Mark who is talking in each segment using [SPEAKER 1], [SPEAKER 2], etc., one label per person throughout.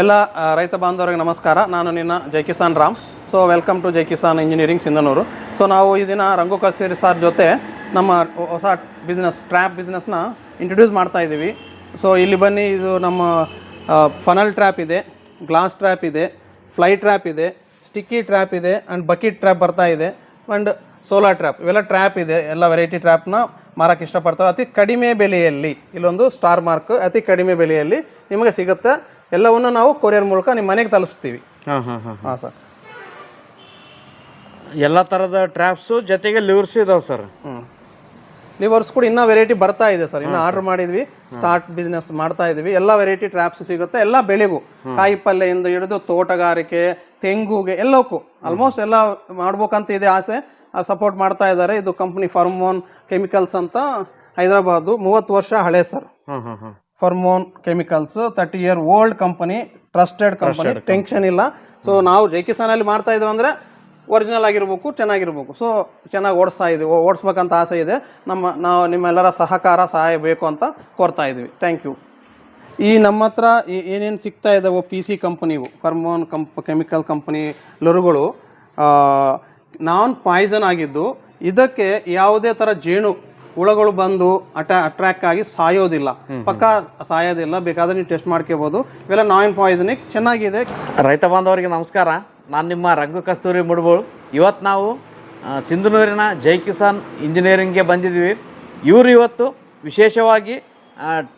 [SPEAKER 1] ಎಲ್ಲ ರೈತ ಬಾಂಧವರಿಗೆ ನಮಸ್ಕಾರ. ನಾನು ನಿನ್ನ Jai Kisan Ram. So welcome to Jai Kisan engineering Sindhanur so ನಾವು ಈ ದಿನ ರಂಗು ಕಸ್ತೂರಿ ಸಾರ್ ಜೊತೆ ನಮ್ಮ ಹೊಸ ಬಿಸ್ನೆಸ್ ಟ್ರ್ಯಾಪ್ ಬಿಸ್ನೆಸ್ನ ಇಂಟ್ರೊಡ್ಯೂಸ್ ಮಾಡ್ತಾ ಇದ್ದೀವಿ. ಸೊ ಇಲ್ಲಿ ಬನ್ನಿ, ಇದು ನಮ್ಮ ಫನಲ್ ಟ್ರ್ಯಾಪ್ ಇದೆ ಗ್ಲಾಸ್ ಟ್ರ್ಯಾಪ್ ಇದೆ ಫ್ಲೈ ಟ್ರ್ಯಾಪ್ ಇದೆ ಸ್ಟಿಕ್ಕಿ ಟ್ರ್ಯಾಪ್ ಇದೆ ಆ್ಯಂಡ್ ಬಕೆಟ್ ಟ್ರ್ಯಾಪ್ ಬರ್ತಾ ಇದೆ ಆ್ಯಂಡ್ ಸೋಲಾರ್ ಟ್ರ್ಯಾಪ್ ಇವೆಲ್ಲ ಟ್ರ್ಯಾಪ್ ಇದೆ, ಎಲ್ಲ ವೆರೈಟಿ ಟ್ರ್ಯಾಪ್ನ ಮಾರಕ್ಕೆ ಇಷ್ಟಪಡ್ತಾವೆ. ಅತಿ ಕಡಿಮೆ ಬೆಲೆಯಲ್ಲಿ, ಇಲ್ಲೊಂದು ಸ್ಟಾರ್ ಮಾರ್ಕ್ ಅತಿ ಕಡಿಮೆ ಬೆಲೆಯಲ್ಲಿ ನಿಮಗೆ ಸಿಗುತ್ತೆ. ಎಲ್ಲವನ್ನು ನಾವು ಕೊರಿಯರ್ ಮೂಲಕ ನಿಮ್ಮ ಮನೆಗೆ ತಲುಪಿಸ್ತೀವಿ.
[SPEAKER 2] ಹಾಂ ಹಾಂ ಹಾಂ
[SPEAKER 1] ಹಾಂ. ಸರ್.
[SPEAKER 2] ಎಲ್ಲ ಥರದ ಟ್ರ್ಯಾಪ್ಸು ಜೊತೆಗೆ ಲಿವರ್ಸ್ ಇದಾವೆ ಸರ್.
[SPEAKER 1] ಹ್ಞೂ ಲಿವರ್ಸ್ ಕೂಡ ಇನ್ನೂ ವೆರೈಟಿ ಬರ್ತಾ ಇದೆ ಸರ್. ಇನ್ನೂ ಆರ್ಡರ್ ಮಾಡಿದ್ವಿ ಸ್ಟಾರ್ಟ್ ಬಿಸ್ನೆಸ್ ಮಾಡ್ತಾ ಇದ್ವಿ. ಎಲ್ಲ ವೆರೈಟಿ ಟ್ರ್ಯಾಪ್ಸ್ ಸಿಗುತ್ತೆ. ಎಲ್ಲ ಬೆಳೆಗೂ ಕಾಯಿ ಪಲ್ಯದಿಂದ ಹಿಡಿದು ತೋಟಗಾರಿಕೆ ತೆಂಗುಗೆ ಎಲ್ಲಕ್ಕೂ. ಆಲ್ಮೋಸ್ಟ್ ಎಲ್ಲ ಮಾಡ್ಬೇಕಂತ ಇದೆ ಆಸೆ. ಸಪೋರ್ಟ್ ಮಾಡ್ತಾ ಇದ್ದಾರೆ. ಇದು ಕಂಪ್ನಿ ಫಾರ್ಮೋನ್ ಕೆಮಿಕಲ್ಸ್ ಅಂತ ಹೈದರಾಬಾದು. ಮೂವತ್ತು ವರ್ಷ ಹಳೆ ಸರ್.
[SPEAKER 2] ಹಾಂ ಹಾಂ ಹಾಂ.
[SPEAKER 1] Pheromone chemicals thirty year old company trusted company tension ಇಲ್ಲ. ಸೊ ನಾವು ಜೈ ಕಿಸಾನಲ್ಲಿ ಮಾಡ್ತಾ ಇದ್ದೀವಿ ಅಂದರೆ ಒರಿಜಿನಲ್ ಆಗಿರ್ಬೇಕು ಚೆನ್ನಾಗಿರ್ಬೇಕು. ಸೊ ಚೆನ್ನಾಗಿ ಓಡಿಸ್ತಾ ಇದ್ದೀವಿ ಓಡಿಸ್ಬೇಕಂತ ಆಸೆ ಇದೆ. ನಮ್ಮ ನಾವು ನಿಮ್ಮೆಲ್ಲರ ಸಹಕಾರ ಸಹಾಯ ಬೇಕು ಅಂತ ಕೋರ್ತಾ ಇದ್ದೀವಿ ಥ್ಯಾಂಕ್ ಯು ಈ ನಮ್ಮ ಹತ್ರ ಏನೇನು ಸಿಗ್ತಾ ಇದ್ದಾವೆ ಪಿ ಸಿ ಕಂಪನಿವು ಫರ್ಮೋನ್ ಕಂಪ್ ಕೆಮಿಕಲ್ ಕಂಪನಿ ಲರುಗಳು ನಾನ್ ಪಾಯ್ಸನ್ ಆಗಿದ್ದು ಇದಕ್ಕೆ ಯಾವುದೇ ಥರ ಜೇನು ಹುಳಗಳು ಬಂದು ಅಟ ಅಟ್ರಾಕ್ಟ್ ಆಗಿ ಸಾಯೋದಿಲ್ಲ. ಪಕ್ಕ ಸಾಯೋದಿಲ್ಲ ಬೇಕಾದ್ರೆ ನೀವು ಟೆಸ್ಟ್ ಮಾಡ್ಕೋಬೋದು. ಇವೆಲ್ಲ ನಾಯಿನ್ ಪಾಯ್ಸನಿಕ್ ಚೆನ್ನಾಗಿದೆ.
[SPEAKER 2] ರೈತ ಬಾಂಧವರಿಗೆ ನಮಸ್ಕಾರ. ನಾನು ನಿಮ್ಮ ರಂಗು ಕಸ್ತೂರಿ ಮುಡ್ಬೋಳು. ಇವತ್ತು ನಾವು ಸಿಂಧನೂರಿನ ಜೈ ಕಿಸಾನ್ ಇಂಜಿನಿಯರಿಂಗ್ಗೆ ಬಂದಿದ್ದೀವಿ. ಇವರು ಇವತ್ತು ವಿಶೇಷವಾಗಿ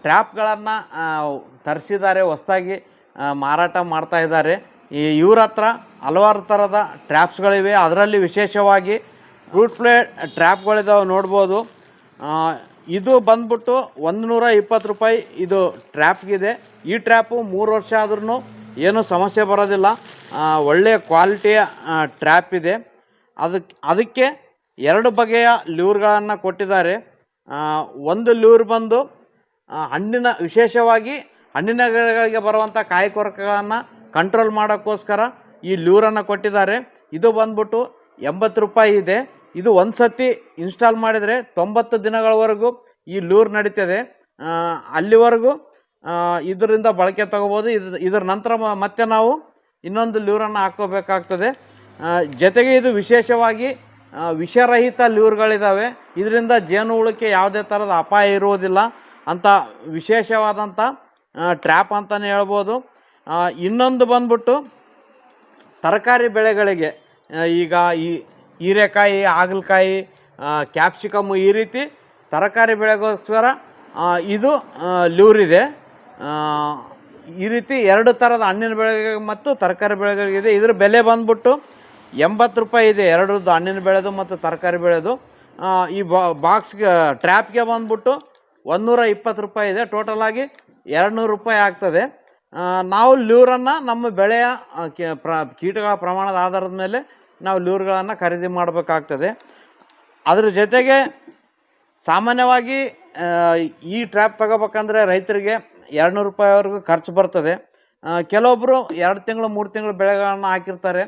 [SPEAKER 2] ಟ್ರ್ಯಾಪ್ಗಳನ್ನು ತರಿಸಿದ್ದಾರೆ ಹೊಸದಾಗಿ ಮಾರಾಟ ಮಾಡ್ತಾ ಇದ್ದಾರೆ. ಈ ಇವ್ರ ಹತ್ರ ಹಲವಾರು ಥರದ ಟ್ರ್ಯಾಪ್ಸ್ಗಳಿವೆ ಅದರಲ್ಲಿ ವಿಶೇಷವಾಗಿ ರೂಟ್ ಪ್ಲೇ ಟ್ರ್ಯಾಪ್ಗಳಿದಾವೆ ನೋಡ್ಬೋದು. ಇದು ಬಂದ್ಬಿಟ್ಟು ಒಂದು ನೂರ ಇಪ್ಪತ್ತು ರೂಪಾಯಿ ಇದು ಟ್ರ್ಯಾಪ್ಗಿದೆ. ಈ ಟ್ರ್ಯಾಪು ಮೂರು ವರ್ಷ ಆದ್ರೂ ಏನೂ ಸಮಸ್ಯೆ ಬರೋದಿಲ್ಲ. ಒಳ್ಳೆಯ ಕ್ವಾಲಿಟಿಯ ಟ್ರ್ಯಾಪ್ ಇದೆ ಅದಕ್ಕೆ ಅದಕ್ಕೆ ಎರಡು ಬಗೆಯ ಲ್ಯೂರ್ಗಳನ್ನು ಕೊಟ್ಟಿದ್ದಾರೆ. ಒಂದು ಲ್ಯೂರ್ ಬಂದು ಹಣ್ಣಿನ, ವಿಶೇಷವಾಗಿ ಹಣ್ಣಿನ ಗಿಡಗಳಿಗೆ ಬರುವಂಥ ಕಾಯಿ ಕೊರಕಗಳನ್ನು ಕಂಟ್ರೋಲ್ ಮಾಡೋಕ್ಕೋಸ್ಕರ ಈ ಲ್ಯೂರನ್ನು ಕೊಟ್ಟಿದ್ದಾರೆ. ಇದು ಬಂದ್ಬಿಟ್ಟು ಎಂಬತ್ತು ರೂಪಾಯಿ ಇದೆ. ಇದು ಒಂದು ಸತಿ ಇನ್ಸ್ಟಾಲ್ ಮಾಡಿದರೆ ತೊಂಬತ್ತು ದಿನಗಳವರೆಗೂ ಈ ಲೂರ್ ನಡೀತದೆ. ಅಲ್ಲಿವರೆಗೂ ಇದರಿಂದ ಬಳಕೆ ತಗೋಬೋದು. ಇದು, ಇದರ ನಂತರ ಮತ್ತೆ ನಾವು ಇನ್ನೊಂದು ಲೂರನ್ನು ಹಾಕೋಬೇಕಾಗ್ತದೆ. ಜೊತೆಗೆ ಇದು ವಿಶೇಷವಾಗಿ ವಿಷರಹಿತ ಲೂರ್ಗಳಿದ್ದಾವೆ ಇದರಿಂದ ಜೇನುಹುಳಕ್ಕೆ ಯಾವುದೇ ಥರದ ಅಪಾಯ ಇರುವುದಿಲ್ಲ ಅಂತ ವಿಶೇಷವಾದಂಥ ಟ್ರ್ಯಾಪ್ ಅಂತಲೇ ಹೇಳ್ಬೋದು. ಇನ್ನೊಂದು ಬಂದ್ಬಿಟ್ಟು ತರಕಾರಿ ಬೆಳೆಗಳಿಗೆ ಈಗ ಈ ಹೀರೆಕಾಯಿ, ಹಾಗಲಕಾಯಿ ಕ್ಯಾಪ್ಸಿಕಮ್ಮು ಈ ರೀತಿ ತರಕಾರಿ ಬೆಳೆಗೋಸ್ಕರ ಇದು ಲ್ಯೂರ್ ಇದೆ. ಈ ರೀತಿ ಎರಡು ಥರದ ಹಣ್ಣಿನ ಬೆಳೆಗೆ ಮತ್ತು ತರಕಾರಿ ಬೆಳೆಗಳಿಗಿದೆ ಇದರ ಬೆಲೆ ಬಂದ್ಬಿಟ್ಟು ಎಂಬತ್ತು ರೂಪಾಯಿ ಇದೆ. ಎರಡರದ್ದು ಹಣ್ಣಿನ ಬೆಳೆದು ಮತ್ತು ತರಕಾರಿ ಬೆಳೆದು. ಈ ಬಾಕ್ಸ್ಗೆ, ಟ್ರ್ಯಾಪ್ಗೆ ಬಂದ್ಬಿಟ್ಟು ಒಂದೂರ ಇಪ್ಪತ್ತು ರೂಪಾಯಿ ಇದೆ. ಟೋಟಲಾಗಿ ಎರಡು ನೂರು ರೂಪಾಯಿ ಆಗ್ತದೆ. ನಾವು ಲ್ಯೂರನ್ನು ನಮ್ಮ ಬೆಳೆಯ ಕೀಟಗಳ ಪ್ರಮಾಣದ ಆಧಾರದ ಮೇಲೆ ನಾವು ಲೂರ್ಗಳನ್ನು ಖರೀದಿ ಮಾಡಬೇಕಾಗ್ತದೆ. ಅದ್ರ ಜೊತೆಗೆ ಸಾಮಾನ್ಯವಾಗಿ ಈ ಟ್ರ್ಯಾಪ್ ತಗೋಬೇಕಂದ್ರೆ ರೈತರಿಗೆ ಎರಡು ನೂರು ರೂಪಾಯಿವರೆಗೂ ಖರ್ಚು ಬರ್ತದೆ. ಕೆಲವೊಬ್ಬರು ಎರಡು ತಿಂಗಳು, ಮೂರು ತಿಂಗಳು ಬೆಳೆಗಳನ್ನು ಹಾಕಿರ್ತಾರೆ.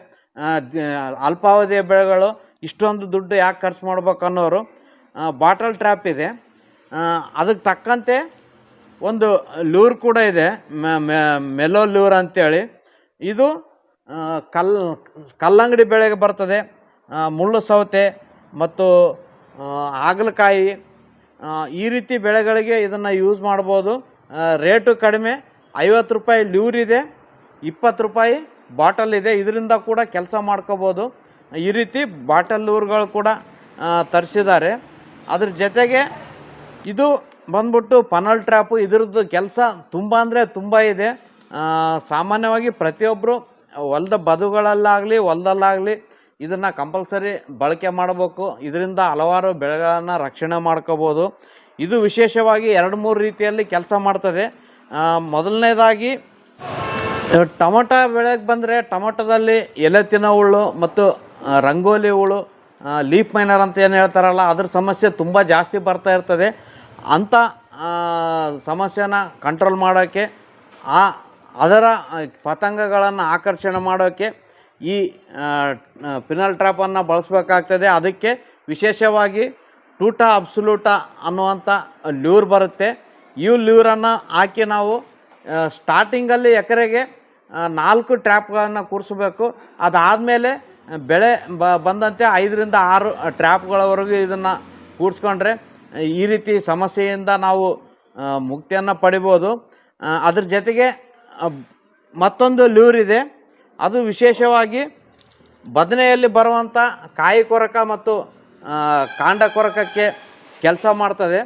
[SPEAKER 2] ಅಲ್ಪಾವಧಿಯ ಬೆಳೆಗಳು, ಇಷ್ಟೊಂದು ದುಡ್ಡು ಯಾಕೆ ಖರ್ಚು ಮಾಡ್ಬೇಕು ಅನ್ನೋರು ಬಾಟಲ್ ಟ್ರ್ಯಾಪ್ ಇದೆ. ಅದಕ್ಕೆ ತಕ್ಕಂತೆ ಒಂದು ಲೂರ್ ಕೂಡ ಇದೆ. ಮೆಲೋ ಲೂರ್ ಅಂತೇಳಿ. ಇದು ಕಲ್, ಕಲ್ಲಂಗಡಿ ಬೆಳೆಗೆ ಬರ್ತದೆ ಮುಳ್ಳು ಸೌತೆ ಮತ್ತು ಹಾಗಲಕಾಯಿ ಈ ರೀತಿ ಬೆಳೆಗಳಿಗೆ ಇದನ್ನು ಯೂಸ್ ಮಾಡ್ಬೋದು. ರೇಟು ಕಡಿಮೆ, ಐವತ್ತು ರೂಪಾಯಿ ಲ್ಯೂರ್ ಇದೆ, ಇಪ್ಪತ್ತು ರೂಪಾಯಿ ಬಾಟಲ್ ಇದೆ, ಇದರಿಂದ ಕೂಡ ಕೆಲಸ ಮಾಡ್ಕೋಬೋದು. ಈ ರೀತಿ ಬಾಟಲ್ ಲೂರ್ಗಳು ಕೂಡ ತರಿಸಿದ್ದಾರೆ. ಅದ್ರ ಜೊತೆಗೆ ಇದು ಬಂದ್ಬಿಟ್ಟು ಪನಲ್ ಟ್ರ್ಯಾಪು ಇದರದ್ದು ಕೆಲಸ ತುಂಬ ಅಂದರೆ ತುಂಬ ಇದೆ. ಸಾಮಾನ್ಯವಾಗಿ ಪ್ರತಿಯೊಬ್ಬರು ಹೊಲದ ಬದುಗಳಲ್ಲಾಗಲಿ, ಹೊಲದಲ್ಲಾಗಲಿ ಇದನ್ನು ಕಂಪಲ್ಸರಿ ಬಳಕೆ ಮಾಡಬೇಕು. ಇದರಿಂದ ಹಲವಾರು ಬೆಳೆಗಳನ್ನು ರಕ್ಷಣೆ ಮಾಡ್ಕೋಬೋದು. ಇದು ವಿಶೇಷವಾಗಿ ಎರಡು ಮೂರು ರೀತಿಯಲ್ಲಿ ಕೆಲಸ ಮಾಡ್ತದೆ. ಮೊದಲನೇದಾಗಿ, ಟೊಮೊಟೊ ಬೆಳೆಗೆ ಬಂದರೆ ಟೊಮೊಟೊದಲ್ಲಿ ಎಲೆ ತಿನ್ನೋ ಹುಳು ಮತ್ತು ರಂಗೋಲಿ ಹುಳು ಲೀಪ್ ಮೈನರ್ ಅಂತ ಏನು ಹೇಳ್ತಾರಲ್ಲ, ಅದ್ರ ಸಮಸ್ಯೆ ತುಂಬ ಜಾಸ್ತಿ ಬರ್ತಾ ಇರ್ತದೆ. ಅಂಥ ಸಮಸ್ಯೆನ ಕಂಟ್ರೋಲ್ ಮಾಡೋಕ್ಕೆ ಆ ಅದರ ಪತಂಗಗಳನ್ನು ಆಕರ್ಷಣೆ ಮಾಡೋಕ್ಕೆ ಈ ಪಿನಲ್ ಟ್ರಾಪನ್ನು ಬಳಸಬೇಕಾಗ್ತದೆ. ಅದಕ್ಕೆ ವಿಶೇಷವಾಗಿ ಟೂಟಾ ಅಬ್ಸುಲೂಟ ಅನ್ನುವಂಥ ಲ್ಯೂರ್ ಬರುತ್ತೆ. ಈ ಲ್ಯೂರನ್ನು ಹಾಕಿ ನಾವು ಸ್ಟಾರ್ಟಿಂಗಲ್ಲಿ ಎಕರೆಗೆ ನಾಲ್ಕು ಟ್ರ್ಯಾಪ್ಗಳನ್ನು ಕೂರಿಸ್ಬೇಕು. ಅದಾದಮೇಲೆ ಬೆಳೆ ಬ, ಬಂದಂತೆ ಐದರಿಂದ ಆರು ಟ್ರ್ಯಾಪ್ಗಳವರೆಗೂ ಇದನ್ನು ಕೂಡಿಸ್ಕೊಂಡ್ರೆ ಈ ರೀತಿ ಸಮಸ್ಯೆಯಿಂದ ನಾವು ಮುಕ್ತಿಯನ್ನು ಪಡಿಬೋದು. ಅದ್ರ ಜೊತೆಗೆ ಮತ್ತೊಂದು ಲೂರ್ ಇದೆ. ಅದು ವಿಶೇಷವಾಗಿ ಬದನೆಯಲ್ಲಿ ಬರುವಂಥ ಕಾಯಿ ಕೊರಕ ಮತ್ತು ಕಾಂಡ ಕೊರಕಕ್ಕೆ ಕೆಲಸ ಮಾಡ್ತದೆ.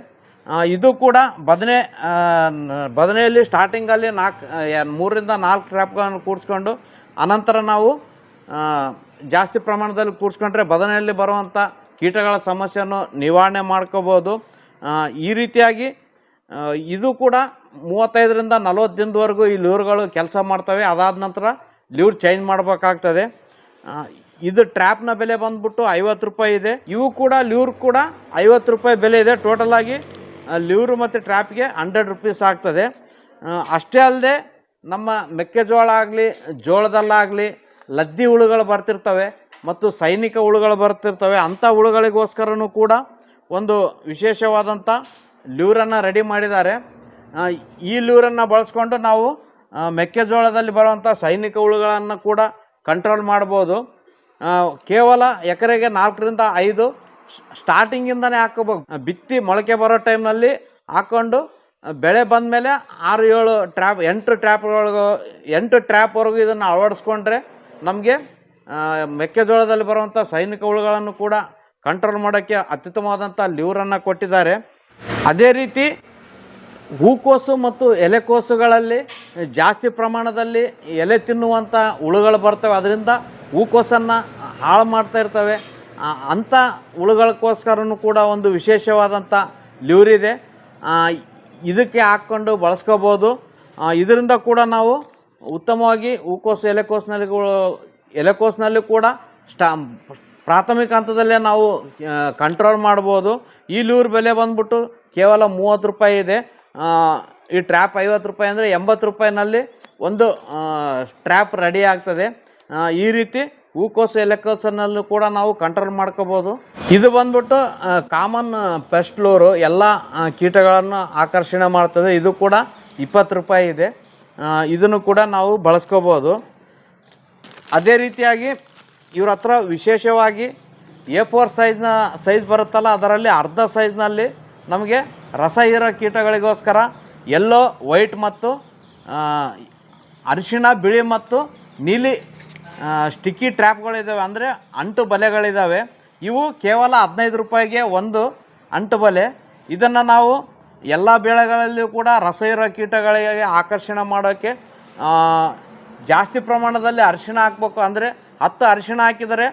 [SPEAKER 2] ಇದು ಕೂಡ ಬದನೆ ಬದನೆಯಲ್ಲಿ ಸ್ಟಾರ್ಟಿಂಗಲ್ಲಿ ನಾಲ್ಕು ಮೂರರಿಂದ ನಾಲ್ಕು ಟ್ರ್ಯಾಪ್ಗಳನ್ನು ಕೂಡಿಸ್ಕೊಂಡು ಅನಂತರ ನಾವು ಜಾಸ್ತಿ ಪ್ರಮಾಣದಲ್ಲಿ ಕೂಡಿಸ್ಕೊಂಡ್ರೆ ಬದನೆಯಲ್ಲಿ ಬರುವಂಥ ಕೀಟಗಳ ಸಮಸ್ಯೆಯನ್ನು ನಿವಾರಣೆ ಮಾಡ್ಕೋಬೋದು. ಈ ರೀತಿಯಾಗಿ ಇದು ಕೂಡ ಮೂವತ್ತೈದರಿಂದ ನಲವತ್ತು ದಿನದವರೆಗೂ ಈ ಲ್ಯೂರ್ಗಳು ಕೆಲಸ ಮಾಡ್ತವೆ. ಅದಾದ ನಂತರ ಲೂರ್ ಚೇಂಜ್ ಮಾಡಬೇಕಾಗ್ತದೆ. ಇದು ಟ್ರ್ಯಾಪ್ನ ಬೆಲೆ ಬಂದ್ಬಿಟ್ಟು ಐವತ್ತು ರೂಪಾಯಿ ಇದೆ. ಇವು ಕೂಡ ಲ್ಯೂರ್ ಕೂಡ ಐವತ್ತು ರೂಪಾಯಿ ಬೆಲೆ ಇದೆ. ಟೋಟಲ್ ಆಗಿ ಆ, ಲ್ಯೂರು ಮತ್ತು ಟ್ರ್ಯಾಪ್ಗೆ ಹಂಡ್ರೆಡ್ ರುಪೀಸ್ ಆಗ್ತದೆ. ಅಷ್ಟೇ ಅಲ್ಲದೆ ನಮ್ಮ ಮೆಕ್ಕೆಜೋಳ ಆಗಲಿ ಜೋಳದಲ್ಲಾಗಲಿ ಲದ್ದಿ ಹುಳುಗಳು ಬರ್ತಿರ್ತವೆ ಮತ್ತು ಸೈನಿಕ ಹುಳುಗಳು ಬರ್ತಿರ್ತವೆ. ಅಂಥ ಹುಳುಗಳಿಗೋಸ್ಕರನೂ ಕೂಡ ಒಂದು ವಿಶೇಷವಾದಂಥ ಲ್ಯೂರನ್ನು ರೆಡಿ ಮಾಡಿದ್ದಾರೆ. ಈ ಲ್ಯೂರನ್ನು ಬಳಸ್ಕೊಂಡು ನಾವು ಮೆಕ್ಕೆಜೋಳದಲ್ಲಿ ಬರುವಂಥ ಸೈನಿಕ ಹುಳುಗಳನ್ನು ಕೂಡ ಕಂಟ್ರೋಲ್ ಮಾಡ್ಬೋದು. ಕೇವಲ ಎಕರೆಗೆ ನಾಲ್ಕರಿಂದ ಐದು ಸ್ಟಾರ್ಟಿಂಗಿಂದನೇ ಹಾಕೋಬೇಕು ಬಿತ್ತಿ ಮೊಳಕೆ ಬರೋ ಟೈಮ್ನಲ್ಲಿ ಹಾಕ್ಕೊಂಡು ಬೆಳೆ ಬೆಳೆ ಬಂದಮೇಲೆ ಆರು, ಏಳು ಟ್ರ್ಯಾಪ್ ಎಂಟು ಟ್ರ್ಯಾಪ್ಗಳಿಗೂ ಎಂಟು ಟ್ರ್ಯಾಪ್ವರೆಗೂ ಇದನ್ನು ಅಳವಡಿಸ್ಕೊಂಡ್ರೆ ನಮಗೆ ಮೆಕ್ಕೆಜೋಳದಲ್ಲಿ ಬರುವಂಥ ಸೈನಿಕ ಹುಳುಗಳನ್ನು ಕೂಡ ಕಂಟ್ರೋಲ್ ಮಾಡೋಕ್ಕೆ ಅತ್ಯುತ್ತಮವಾದಂಥ ಲಿವರನ್ನು ಕೊಟ್ಟಿದ್ದಾರೆ. ಅದೇ ರೀತಿ ಹೂಕೋಸು ಮತ್ತು ಎಲೆಕೋಸುಗಳಲ್ಲಿ ಜಾಸ್ತಿ ಪ್ರಮಾಣದಲ್ಲಿ ಎಲೆ ತಿನ್ನುವಂಥ ಹುಳುಗಳು ಬರ್ತವೆ. ಅದರಿಂದ ಹೂಕೋಸನ್ನು ಹಾಳು ಮಾಡ್ತಾ ಇರ್ತವೆ. ಅಂಥ ಹುಳುಗಳಿಗೋಸ್ಕರನೂ ಕೂಡ ಒಂದು ವಿಶೇಷವಾದಂಥ ಲ್ಯೂರ್ ಇದೆ. ಇದಕ್ಕೆ ಹಾಕ್ಕೊಂಡು ಬಳಸ್ಕೋಬೋದು. ಇದರಿಂದ ಕೂಡ ನಾವು ಉತ್ತಮವಾಗಿ ಹೂಕೋಸು, ಎಲೆಕೋಸಿನಲ್ಲಿ ಎಲೆಕೋಸಿನಲ್ಲಿ ಕೂಡ ಸ್ಟಾ, ಪ್ರಾಥಮಿಕ ಹಂತದಲ್ಲೇ ನಾವು ಕಂಟ್ರೋಲ್ ಮಾಡ್ಬೋದು. ಈ ಲೂರ್ ಬೆಲೆ ಬಂದ್ಬಿಟ್ಟು ಕೇವಲ ಮೂವತ್ತು ರೂಪಾಯಿ ಇದೆ. ಈ ಟ್ರ್ಯಾಪ್ ಐವತ್ತು ರೂಪಾಯಿ ಅಂದರೆ ಎಂಬತ್ತು ರೂಪಾಯಿನಲ್ಲಿ ಒಂದು ಟ್ರ್ಯಾಪ್ ರೆಡಿ ಆಗ್ತದೆ. ಈ ರೀತಿ ಹೂಕೋಸು ಎಲೆಕೋಸನ್ನಲ್ಲೂ ಕೂಡ ನಾವು ಕಂಟ್ರೋಲ್ ಮಾಡ್ಕೋಬೋದು. ಇದು ಬಂದ್ಬಿಟ್ಟು ಕಾಮನ್ ಪೆಸ್ಟ್ ಫ್ಲೋರು ಎಲ್ಲ ಕೀಟಗಳನ್ನು ಆಕರ್ಷಣೆ ಮಾಡ್ತದೆ. ಇದು ಕೂಡ ಇಪ್ಪತ್ತು ರೂಪಾಯಿ ಇದೆ. ಇದನ್ನು ಕೂಡ ನಾವು ಬಳಸ್ಕೋಬೋದು. ಅದೇ ರೀತಿಯಾಗಿ ಇವ್ರ ಹತ್ರ ವಿಶೇಷವಾಗಿ ಎ ಫೋರ್ ಸೈಜ್ನ ಸೈಜ್ ಬರುತ್ತಲ್ಲ, ಅದರಲ್ಲಿ ಅರ್ಧ ಸೈಜ್ನಲ್ಲಿ ನಮಗೆ ರಸ ಇರೋ ಕೀಟಗಳಿಗೋಸ್ಕರ ಎಲ್ಲೋ ವೈಟ್ ಮತ್ತು ಅರಿಶಿನ ಅರಿಶಿಣ, ಬಿಳಿ ಮತ್ತು ನೀಲಿ ಸ್ಟಿಕ್ಕಿ ಟ್ರ್ಯಾಪ್ಗಳಿದ್ದಾವೆ ಅಂದರೆ ಅಂಟು ಬಲೆಗಳಿದ್ದಾವೆ ಇವು ಕೇವಲ ಹದಿನೈದು ರೂಪಾಯಿಗೆ ಒಂದು ಅಂಟು ಬಲೆ. ಇದನ್ನು ನಾವು ಎಲ್ಲ ಬೆಳೆಗಳಲ್ಲಿಯೂ ಕೂಡ ರಸ ಇರೋ ಕೀಟಗಳಿಗೆ ಆಕರ್ಷಣೆ ಮಾಡೋಕ್ಕೆ ಜಾಸ್ತಿ ಪ್ರಮಾಣದಲ್ಲಿ ಅರಿಶಿಣ ಹಾಕ್ಬೇಕು ಅಂದರೆ ಹತ್ತು ಅರಿಶಿಣ ಹಾಕಿದರೆ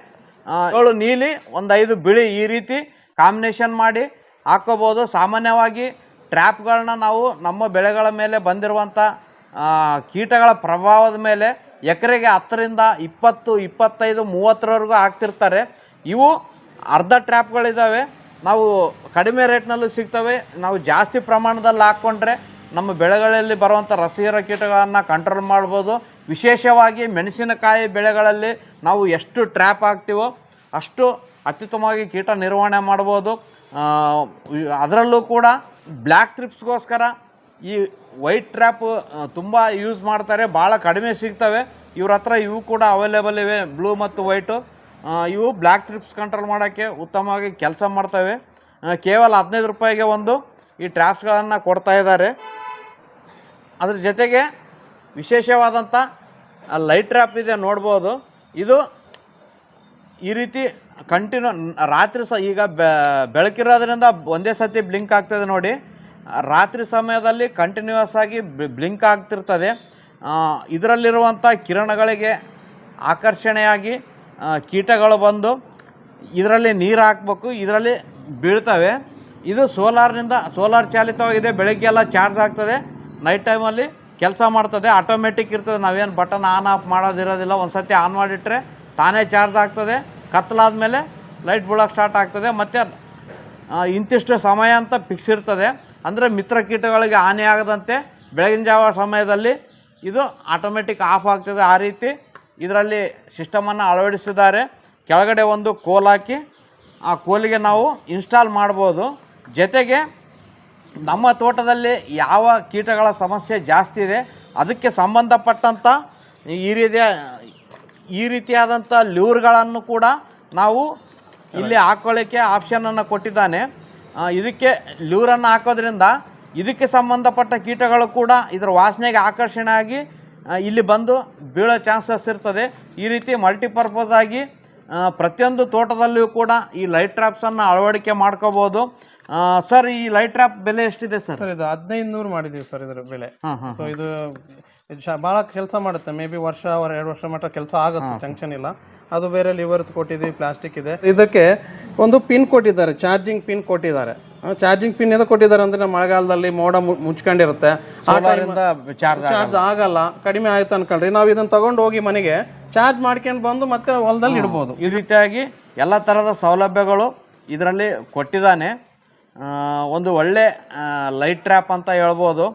[SPEAKER 2] ಏಳು ನೀಲಿ, ಒಂದು ಐದು ಬಿಳಿ ಈ ರೀತಿ ಕಾಂಬಿನೇಷನ್ ಮಾಡಿ ಹಾಕ್ಕೋಬೋದು ಸಾಮಾನ್ಯವಾಗಿ ಟ್ರ್ಯಾಪ್ಗಳನ್ನ ನಾವು ನಮ್ಮ ಬೆಳೆಗಳ ಮೇಲೆ ಬಂದಿರುವಂಥ ಕೀಟಗಳ ಪ್ರಭಾವದ ಮೇಲೆ ಎಕರೆಗೆ ಹತ್ತರಿಂದ ಇಪ್ಪತ್ತು, ಇಪ್ಪತ್ತೈದು, ಮೂವತ್ತರವರೆಗೂ ಹಾಕ್ತಿರ್ತಾರೆ ಇವು ಅರ್ಧ ಟ್ರ್ಯಾಪ್ಗಳಿದ್ದಾವೆ ನಾವು ಕಡಿಮೆ ರೇಟ್ನಲ್ಲೂ ಸಿಗ್ತವೆ. ನಾವು ಜಾಸ್ತಿ ಪ್ರಮಾಣದಲ್ಲಿ ಹಾಕ್ಕೊಂಡ್ರೆ ನಮ್ಮ ಬೆಳೆಗಳಲ್ಲಿ ಬರುವಂಥ ರಸಹೀರ ಕೀಟಗಳನ್ನು ಕಂಟ್ರೋಲ್ ಮಾಡ್ಬೋದು. ವಿಶೇಷವಾಗಿ ಮೆಣಸಿನಕಾಯಿ ಬೆಳೆಗಳಲ್ಲಿ ನಾವು ಎಷ್ಟು ಟ್ರ್ಯಾಪ್ ಹಾಕ್ತೀವೋ ಅಷ್ಟು ಅತ್ಯುತ್ತಮವಾಗಿ ಕೀಟ ನಿರ್ವಹಣೆ ಮಾಡ್ಬೋದು. ಅದರಲ್ಲೂ ಕೂಡ ಬ್ಲ್ಯಾಕ್ ಟ್ರಿಪ್ಸ್ಗೋಸ್ಕರ ಈ ವೈಟ್ ಟ್ರ್ಯಾಪ್ ತುಂಬ ಯೂಸ್ ಮಾಡ್ತಾರೆ. ಭಾಳ ಕಡಿಮೆ ಸಿಗ್ತವೆ. ಇವ್ರ ಹತ್ರ ಇವು ಕೂಡ ಅವೈಲೇಬಲ್ ಇವೆ. ಬ್ಲೂ ಮತ್ತು ವೈಟು ಇವು ಬ್ಲ್ಯಾಕ್ ಟ್ರಿಪ್ಸ್ ಕಂಟ್ರೋಲ್ ಮಾಡೋಕ್ಕೆ ಉತ್ತಮವಾಗಿ ಕೆಲಸ ಮಾಡ್ತವೆ. ಕೇವಲ ಹದಿನೈದು ರೂಪಾಯಿಗೆ ಒಂದು ಈ ಟ್ರ್ಯಾಪ್ಸ್ಗಳನ್ನು ಕೊಡ್ತಾ ಇದ್ದಾರೆ. ಅದ್ರ ಜೊತೆಗೆ ವಿಶೇಷವಾದಂಥ ಲೈಟ್ ಟ್ರ್ಯಾಪ್ ಇದೆ ನೋಡ್ಬೋದು. ಇದು ಈ ರೀತಿ ಕಂಟಿನ್ಯೂ ರಾತ್ರಿ ಸ, ಈಗ ಬೆಳಕಿರೋದ್ರಿಂದ ಒಂದೇ ಸತಿ ಬ್ಲಿಂಕ್ ಆಗ್ತದೆ ನೋಡಿ. ರಾತ್ರಿ ಸಮಯದಲ್ಲಿ ಕಂಟಿನ್ಯೂಸ್ ಆಗಿ ಬ್ಲಿಂಕ್ ಆಗ್ತಿರ್ತದೆ. ಇದರಲ್ಲಿರುವಂಥ ಕಿರಣಗಳಿಗೆ ಆಕರ್ಷಣೆಯಾಗಿ ಕೀಟಗಳು ಬಂದು ಇದರಲ್ಲಿ ನೀರು ಹಾಕಬೇಕು, ಇದರಲ್ಲಿ ಬೀಳ್ತವೆ. ಇದು ಸೋಲಾರ್ನಿಂದ ಸೋಲಾರ್ ಚಾಲಿತವಾಗಿದೆ ಬೆಳಗ್ಗೆ ಎಲ್ಲ ಚಾರ್ಜ್ ಆಗ್ತದೆ ನೈಟ್ ಟೈಮಲ್ಲಿ ಕೆಲಸ ಮಾಡ್ತದೆ ಆಟೋಮೆಟಿಕ್ ಇರ್ತದೆ. ನಾವೇನು ಬಟನ್ ಆನ್ ಆಫ್ ಮಾಡೋದಿರೋದಿಲ್ಲ. ಒಂದು ಸತಿ ಆನ್ ಮಾಡಿಟ್ರೆ ತಾನೇ ಚಾರ್ಜ್ ಆಗ್ತದೆ. ಕತ್ತಲಾದ ಮೇಲೆ ಲೈಟ್ ಬೀಳೋಕೆ ಸ್ಟಾರ್ಟ್ ಆಗ್ತದೆ, ಮತ್ತು ಇಂತಿಷ್ಟು ಸಮಯ ಅಂತ ಫಿಕ್ಸ್ ಇರ್ತದೆ. ಅಂದರೆ ಮಿತ್ರ ಕೀಟಗಳಿಗೆ ಹಾನಿ ಆಗದಂತೆ ಬೆಳಗಿನ ಜಾವ ಸಮಯದಲ್ಲಿ ಇದು ಆಟೋಮೆಟಿಕ್ ಆಫ್ ಆಗ್ತದೆ. ಆ ರೀತಿ ಇದರಲ್ಲಿ ಸಿಸ್ಟಮನ್ನು ಅಳವಡಿಸಿದ್ದಾರೆ. ಕೆಳಗಡೆ ಒಂದು ಕೋಲ್ ಹಾಕಿ, ಆ ಕೋಲಿಗೆ ನಾವು ಇನ್ಸ್ಟಾಲ್ ಮಾಡ್ಬೋದು. ಜೊತೆಗೆ ನಮ್ಮ ತೋಟದಲ್ಲಿ ಯಾವ ಕೀಟಗಳ ಸಮಸ್ಯೆ ಜಾಸ್ತಿ ಇದೆ, ಅದಕ್ಕೆ ಸಂಬಂಧಪಟ್ಟಂಥ ಈ ರೀತಿಯ ಈ ರೀತಿಯಾದಂಥ ಲ್ಯೂರ್ಗಳನ್ನು ಕೂಡ ನಾವು ಇಲ್ಲಿ ಹಾಕೊಳ್ಳಿಕ್ಕೆ ಆಪ್ಷನನ್ನು ಕೊಟ್ಟಿದ್ದಾನೆ. ಇದಕ್ಕೆ ಲ್ಯೂರನ್ನು ಹಾಕೋದ್ರಿಂದ ಇದಕ್ಕೆ ಸಂಬಂಧಪಟ್ಟ ಕೀಟಗಳು ಕೂಡ ಇದರ ವಾಸನೆಗೆ ಆಕರ್ಷಣೆ ಆಗಿ ಇಲ್ಲಿ ಬಂದು ಬೀಳೋ ಚಾನ್ಸಸ್ ಇರ್ತದೆ. ಈ ರೀತಿ ಮಲ್ಟಿಪರ್ಪಸ್ ಆಗಿ ಪ್ರತಿಯೊಂದು ತೋಟದಲ್ಲಿಯೂ ಕೂಡ ಈ ಲೈಟ್ ಟ್ರ್ಯಾಪ್ಸನ್ನು ಅಳವಡಿಕೆ ಮಾಡ್ಕೋಬೋದು. ಸರ್ ಈ ಲೈಟ್ ಟ್ರ್ಯಾಪ್ ಬೆಲೆ ಎಷ್ಟಿದೆ ಸರ್?
[SPEAKER 1] ಸರ್ ಇದು ಹದಿನೈದು ನೂರು ಮಾಡಿದ್ದೀವಿ ಸರ್ ಇದರ ಬೆಲೆ.
[SPEAKER 2] ಹಾಂ ಹಾಂ
[SPEAKER 1] ಸೊ ಇದು ಇದು ಶ ಭಾಳ ಕೆಲಸ ಮಾಡುತ್ತೆ. ಮೇ ಬಿ ವರ್ಷ ಅವರ್ ಎರಡು ವರ್ಷ ಮಟ್ಟ ಕೆಲಸ ಆಗುತ್ತೆ ಜಂಕ್ಷನ್ ಇಲ್ಲ. ಅದು ಬೇರೆ ಲಿವರ್ಸ್ ಕೊಟ್ಟಿದ್ದೀವಿ ಪ್ಲಾಸ್ಟಿಕ್ ಇದೆ. ಇದಕ್ಕೆ ಒಂದು ಪಿನ್ ಕೊಟ್ಟಿದ್ದಾರೆ ಚಾರ್ಜಿಂಗ್ ಪಿನ್ ಕೊಟ್ಟಿದ್ದಾರೆ. ಚಾರ್ಜಿಂಗ್ ಪಿನ್ ಎದಕ್ಕೆ ಕೊಟ್ಟಿದ್ದಾರೆ ಅಂದರೆ ಮಳೆಗಾಲದಲ್ಲಿ ಮೋಡ ಮುಚ್ಕೊಂಡಿರುತ್ತೆ. ಆ
[SPEAKER 2] ಚಾರ್ಜ್
[SPEAKER 1] ಆಗಲ್ಲ. ಕಡಿಮೆ ಆಯ್ತು ಅನ್ಕೊಳ್ರಿ ನಾವು ಇದನ್ನ ತಗೊಂಡು ಹೋಗಿ ಮನೆಗೆ ಚಾರ್ಜ್ ಮಾಡ್ಕೊಂಡು ಬಂದು ಮತ್ತೆ ಹೊಲದಲ್ಲಿ ಇಡ್ಬೋದು.
[SPEAKER 2] ಈ ರೀತಿಯಾಗಿ ಎಲ್ಲ ಥರದ ಸೌಲಭ್ಯಗಳು ಇದರಲ್ಲಿ ಕೊಟ್ಟಿದ್ದಾನೆ. ಒಂದು ಒಳ್ಳೆ ಲೈಟ್ ಟ್ರ್ಯಾಪ್ ಅಂತ ಹೇಳ್ಬೋದು.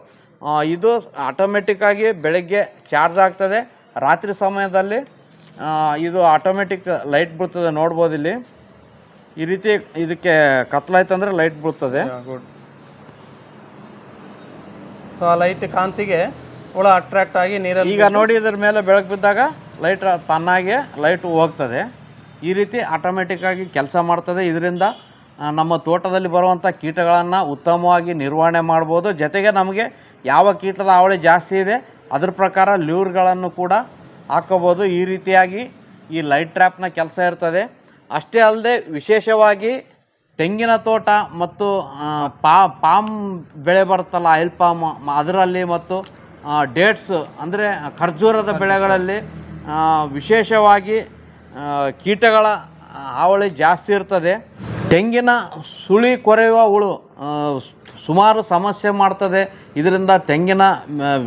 [SPEAKER 2] ಇದು ಆಟೋಮೆಟಿಕ್ಕಾಗಿ ಬೆಳಗ್ಗೆ ಚಾರ್ಜ್ ಆಗ್ತದೆ. ರಾತ್ರಿ ಸಮಯದಲ್ಲಿ ಇದು ಆಟೋಮೆಟಿಕ್ ಲೈಟ್ ಬೀಳ್ತದೆ ನೋಡ್ಬೋದು ಇಲ್ಲಿ. ಈ ರೀತಿ ಇದಕ್ಕೆ ಕತ್ಲಾಯ್ತಂದ್ರೆ ಲೈಟ್ ಬೀಳ್ತದೆ.
[SPEAKER 1] ಸೊ ಆ ಲೈಟ್ ಕಾಂತಿಗೆ ಹುಳ ಅಟ್ರಾಕ್ಟ್ ಆಗಿ ನೀರಲ್ಲಿ
[SPEAKER 2] ಈಗ ನೋಡಿ ಇದ್ರ ಮೇಲೆ ಬೆಳಕು ಬಿದ್ದಾಗ ಲೈಟ್ ತನ್ನಾಗೆ ಲೈಟ್ ಹೋಗ್ತದೆ. ಈ ರೀತಿ ಆಟೋಮೆಟಿಕ್ಕಾಗಿ ಕೆಲಸ ಮಾಡ್ತದೆ. ಇದರಿಂದ ನಮ್ಮ ತೋಟದಲ್ಲಿ ಬರುವಂಥ ಕೀಟಗಳನ್ನು ಉತ್ತಮವಾಗಿ ನಿರ್ವಹಣೆ ಮಾಡ್ಬೋದು. ಜೊತೆಗೆ ನಮಗೆ ಯಾವ ಕೀಟದ ಹಾವಳಿ ಜಾಸ್ತಿ ಇದೆ, ಅದ್ರ ಪ್ರಕಾರ ಲ್ಯೂರ್ಗಳನ್ನು ಕೂಡ ಹಾಕೋಬೋದು. ಈ ರೀತಿಯಾಗಿ ಈ ಲೈಟ್ ಟ್ರ್ಯಾಪ್ನ ಕೆಲಸ ಇರ್ತದೆ. ಅಷ್ಟೇ ಅಲ್ಲದೆ ವಿಶೇಷವಾಗಿ ತೆಂಗಿನ ತೋಟ ಮತ್ತು ಪಾ, ಪಾಮ್ ಬೆಳೆ ಬರುತ್ತಲ್ಲ, ಆಯಿಲ್ ಪಾಮ್, ಅದರಲ್ಲಿ ಮತ್ತು ಡೇಟ್ಸ್ ಅಂದರೆ ಖರ್ಜೂರದ ಬೆಳೆಗಳಲ್ಲಿ ವಿಶೇಷವಾಗಿ ಕೀಟಗಳ ಹಾವಳಿ ಜಾಸ್ತಿ ಇರ್ತದೆ. ತೆಂಗಿನ ಸುಳಿ ಕೊರೆಯುವ ಹುಳು ಸುಮಾರು ಸಮಸ್ಯೆ ಮಾಡ್ತದೆ. ಇದರಿಂದ ತೆಂಗಿನ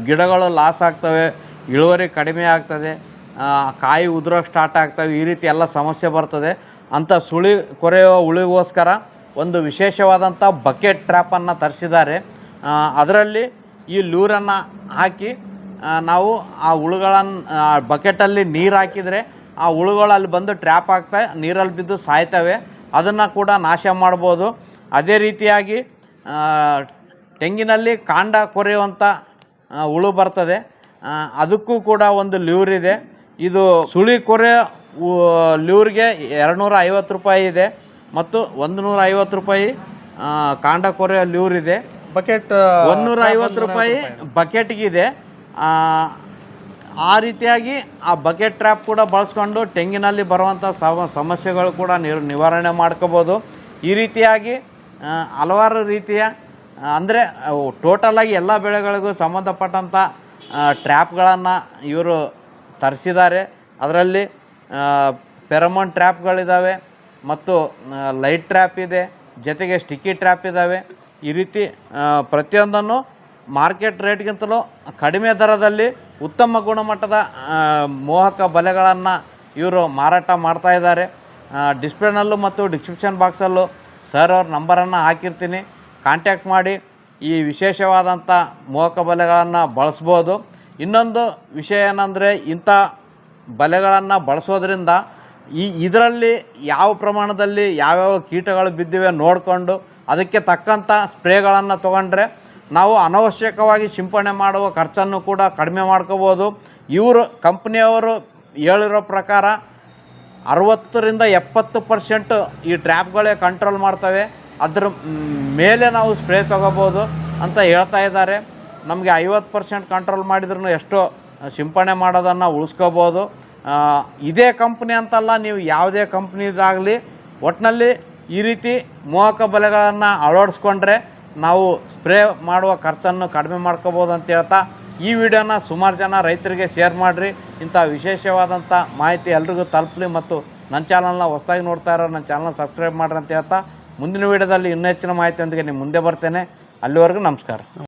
[SPEAKER 2] ಗಿಡಗಳು ಲಾಸ್ ಆಗ್ತವೆ, ಇಳುವರಿ ಕಡಿಮೆ ಆಗ್ತದೆ ಕಾಯಿ ಉದುರೋಕ್ಕೆ ಸ್ಟಾರ್ಟ್ ಆಗ್ತವೆ, ಈ ರೀತಿ ಎಲ್ಲ ಸಮಸ್ಯೆ ಬರ್ತದೆ. ಅಂಥ ಸುಳಿ ಕೊರೆಯುವ ಹುಳಿಗೋಸ್ಕರ ಒಂದು ವಿಶೇಷವಾದಂಥ ಬಕೆಟ್ ಟ್ರ್ಯಾಪನ್ನು ತರಿಸಿದ್ದಾರೆ. ಅದರಲ್ಲಿ ಈ ಲೂರನ್ನು ಹಾಕಿ ನಾವು ಆ ಹುಳುಗಳನ್ನು ಬಕೆಟಲ್ಲಿ ನೀರು ಹಾಕಿದರೆ ಆ ಹುಳುಗಳು ಅಲ್ಲಿ ಬಂದು ಟ್ರ್ಯಾಪ್ ಆಗ್ತಾ ನೀರಲ್ಲಿ ಬಿದ್ದು ಸಾಯ್ತವೆ. ಅದನ್ನು ಕೂಡ ನಾಶ ಮಾಡ್ಬೋದು. ಅದೇ ರೀತಿಯಾಗಿ ತೆಂಗಿನಲ್ಲಿ ಕಾಂಡ ಕೊರೆಯುವಂಥ ಹುಳು ಬರ್ತದೆ. ಅದಕ್ಕೂ ಕೂಡ ಒಂದು ಲ್ಯೂರ್ ಇದೆ. ಇದು ಸುಳಿ ಕೊರೆ ಲ್ಯೂರ್ಗೆ ಎರಡುನೂರ ಐವತ್ತು ರೂಪಾಯಿ ಇದೆ ಮತ್ತು ಒಂದು ನೂರ ಐವತ್ತು ರೂಪಾಯಿ ಕಾಂಡ ಕೊರೆಯ ಲ್ಯೂರ್ ಇದೆ.
[SPEAKER 1] ಬಕೆಟ್
[SPEAKER 2] ನೂರ ಐವತ್ತು ರೂಪಾಯಿ ಬಕೆಟ್ಗಿದೆ. ಆ, ರೀತಿಯಾಗಿ ಆ ಬಕೆಟ್ ಟ್ರ್ಯಾಪ್ ಕೂಡ ಬಳಸ್ಕೊಂಡು ತೆಂಗಿನಲ್ಲಿ ಬರುವಂಥ ಸಮ ಸಮಸ್ಯೆಗಳು ಕೂಡ ನಿರ್ ನಿವಾರಣೆ ಮಾಡ್ಕೋಬೋದು. ಈ ರೀತಿಯಾಗಿ ಹಲವಾರು ರೀತಿಯ ಅಂದರೆ ಟೋಟಲಾಗಿ ಎಲ್ಲ ಬೆಳೆಗಳಿಗೂ ಸಂಬಂಧಪಟ್ಟಂಥ ಟ್ರ್ಯಾಪ್ಗಳನ್ನು ಇವರು ತರಿಸಿದ್ದಾರೆ. ಅದರಲ್ಲಿ ಪೆರಮೋನ್ ಟ್ರ್ಯಾಪ್ಗಳಿದ್ದಾವೆ ಮತ್ತು ಲೈಟ್ ಟ್ರ್ಯಾಪ್ ಇದೆ ಜೊತೆಗೆ ಸ್ಟಿಕ್ಕಿ ಟ್ರ್ಯಾಪ್ ಇದ್ದಾವೆ ಈ ರೀತಿ ಪ್ರತಿಯೊಂದನ್ನು ಮಾರ್ಕೆಟ್ ರೇಟ್ಗಿಂತಲೂ ಕಡಿಮೆ ದರದಲ್ಲಿ ಉತ್ತಮ ಗುಣಮಟ್ಟದ ಮೋಹಕ ಬಲೆಗಳನ್ನು ಇವರು ಮಾರಾಟ ಮಾಡ್ತಾ ಇದ್ದಾರೆ. ಡಿಸ್ಪ್ಲೇನಲ್ಲೂ ಮತ್ತು ಡಿಸ್ಕ್ರಿಪ್ಷನ್ ಬಾಕ್ಸಲ್ಲೂ ಸರ್ ಅವ್ರ ನಂಬರನ್ನು ಹಾಕಿರ್ತೀನಿ. ಕಾಂಟ್ಯಾಕ್ಟ್ ಮಾಡಿ, ಈ ವಿಶೇಷವಾದಂಥ ಮೋಹಕ ಬಲೆಗಳನ್ನು ಬಳಸ್ಬೋದು. ಇನ್ನೊಂದು ವಿಷಯ ಏನಂದರೆ, ಇಂಥ ಬಲೆಗಳನ್ನು ಬಳಸೋದ್ರಿಂದ ಈ ಇದರಲ್ಲಿ ಯಾವ ಪ್ರಮಾಣದಲ್ಲಿ ಯಾವ್ಯಾವ ಕೀಟಗಳು ಬಿದ್ದಿವೆ ನೋಡಿಕೊಂಡು ಅದಕ್ಕೆ ತಕ್ಕಂಥ ಸ್ಪ್ರೇಗಳನ್ನು ತೊಗೊಂಡ್ರೆ ನಾವು ಅನವಶ್ಯಕವಾಗಿ ಸಿಂಪಡಣೆ ಮಾಡುವ ಖರ್ಚನ್ನು ಕೂಡ ಕಡಿಮೆ ಮಾಡ್ಕೋಬೋದು. ಇವರು, ಕಂಪ್ನಿಯವರು ಹೇಳಿರೋ ಪ್ರಕಾರ ಅರವತ್ತರಿಂದ ಎಪ್ಪತ್ತು ಪರ್ಸೆಂಟ್ ಈ ಟ್ರ್ಯಾಪ್ಗಳೇ ಕಂಟ್ರೋಲ್ ಮಾಡ್ತವೆ. ಅದ್ರ ಮೇಲೆ ನಾವು ಸ್ಪ್ರೇ ತೊಗೋಬೋದು ಅಂತ ಹೇಳ್ತಾ ಇದ್ದಾರೆ. ನಮಗೆ ಐವತ್ತು ಪರ್ಸೆಂಟ್ ಕಂಟ್ರೋಲ್ ಮಾಡಿದ್ರೂ ಎಷ್ಟೋ ಸಿಂಪಡಣೆ ಮಾಡೋದನ್ನು ಉಳಿಸ್ಕೋಬೋದು. ಇದೇ ಕಂಪ್ನಿ ಅಂತಲ್ಲ, ನೀವು ಯಾವುದೇ ಕಂಪ್ನಿದಾಗಲಿ ಒಟ್ಟಿನಲ್ಲಿ ಈ ರೀತಿ ಮೋಹಕ ಬಲೆಗಳನ್ನು ಅಳವಡಿಸ್ಕೊಂಡ್ರೆ ನಾವು ಸ್ಪ್ರೇ ಮಾಡುವ ಖರ್ಚನ್ನು ಕಡಿಮೆ ಮಾಡ್ಕೋಬೋದು ಅಂತ ಹೇಳ್ತಾ ಈ ವಿಡಿಯೋನ ಸುಮಾರು ಜನ ರೈತರಿಗೆ ಶೇರ್ ಮಾಡಿರಿ. ಇಂಥ ವಿಶೇಷವಾದಂಥ ಮಾಹಿತಿ ಎಲ್ರಿಗೂ ತಲುಪಲಿ ಮತ್ತು ನನ್ನ ಚಾನಲ್ನ ಹೊಸದಾಗಿ ನೋಡ್ತಾ ಇರೋ ನನ್ನ ಚಾನಲ್ನ ಸಬ್ಸ್ಕ್ರೈಬ್ ಮಾಡ್ರಿ ಅಂತ ಹೇಳ್ತಾ ಮುಂದಿನ ವಿಡಿಯೋದಲ್ಲಿ ಇನ್ನೂ ಹೆಚ್ಚಿನ ಮಾಹಿತಿಯೊಂದಿಗೆ ನಿಮ್ಮ ಮುಂದೆ ಬರ್ತೇನೆ. ಅಲ್ಲಿವರೆಗೂ ನಮಸ್ಕಾರ.